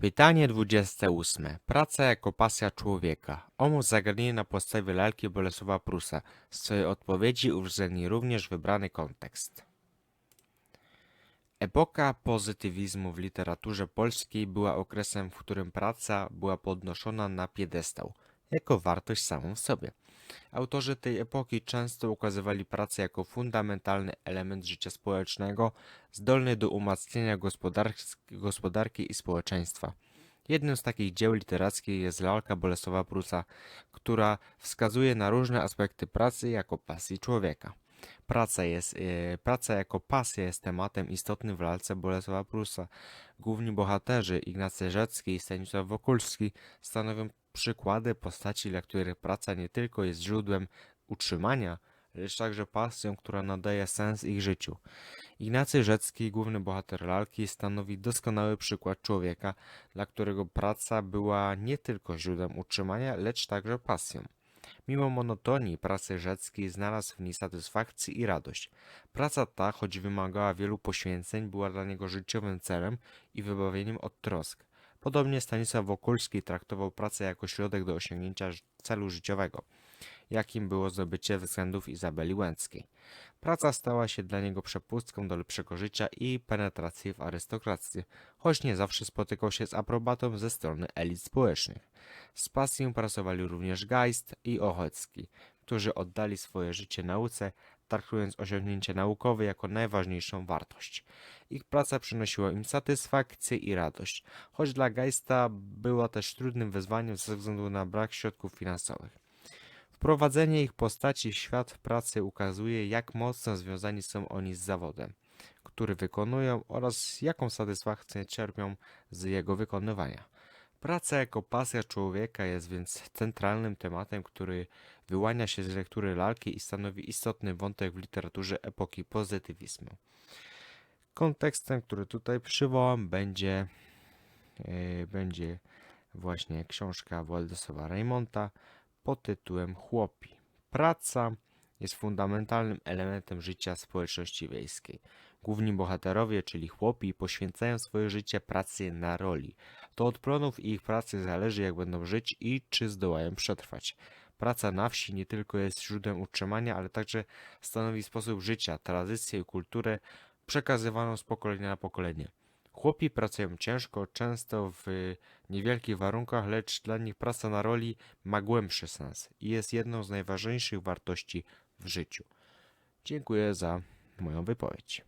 Pytanie 28. Praca jako pasja człowieka. Omów zagadnienie na podstawie lalki Bolesława Prusa. W swojej odpowiedzi uwzględni również wybrany kontekst. Epoka pozytywizmu w literaturze polskiej była okresem, w którym praca była podnoszona na piedestał, jako wartość samą w sobie. Autorzy tej epoki często ukazywali pracę jako fundamentalny element życia społecznego, zdolny do umacniania gospodarki, i społeczeństwa. Jednym z takich dzieł literackich jest lalka Bolesława Prusa, która wskazuje na różne aspekty pracy jako pasji człowieka. Praca, jest, e, praca jako pasja jest tematem istotnym w lalce Bolesława Prusa. Główni bohaterzy Ignacy Rzecki i Stanisław Wokulski stanowią przykłady postaci, dla których praca nie tylko jest źródłem utrzymania, lecz także pasją, która nadaje sens ich życiu. Ignacy Rzecki, główny bohater lalki, stanowi doskonały przykład człowieka, dla którego praca była nie tylko źródłem utrzymania, lecz także pasją. Mimo monotonii pracy Rzecki znalazł w niej satysfakcję i radość. Praca ta, choć wymagała wielu poświęceń, była dla niego życiowym celem i wybawieniem od trosk. Podobnie Stanisław Wokulski traktował pracę jako środek do osiągnięcia celu życiowego, jakim było zdobycie względów Izabeli Łęckiej. Praca stała się dla niego przepustką do lepszego życia i penetracji w arystokrację, choć nie zawsze spotykał się z aprobatą ze strony elit społecznych. Z pasją pracowali również Geist i Ochocki, którzy oddali swoje życie nauce, traktując osiągnięcie naukowe jako najważniejszą wartość. Ich praca przynosiła im satysfakcję i radość, choć dla Geista była też trudnym wyzwaniem ze względu na brak środków finansowych. Wprowadzenie ich postaci w świat pracy ukazuje, jak mocno związani są oni z zawodem, który wykonują oraz jaką satysfakcję czerpią z jego wykonywania. Praca jako pasja człowieka jest więc centralnym tematem, który wyłania się z lektury lalki i stanowi istotny wątek w literaturze epoki pozytywizmu. Kontekstem, który tutaj przywołam, będzie, e, będzie właśnie książka Władysława Reymonta pod tytułem Chłopi. Praca jest fundamentalnym elementem życia społeczności wiejskiej. Główni bohaterowie, czyli chłopi, poświęcają swoje życie pracy na roli. To od plonów ich pracy zależy, jak będą żyć i czy zdołają przetrwać. Praca na wsi nie tylko jest źródłem utrzymania, ale także stanowi sposób życia, tradycję i kulturę przekazywaną z pokolenia na pokolenie. Chłopi pracują ciężko, często w niewielkich warunkach, lecz dla nich praca na roli ma głębszy sens i jest jedną z najważniejszych wartości w życiu. Dziękuję za moją wypowiedź.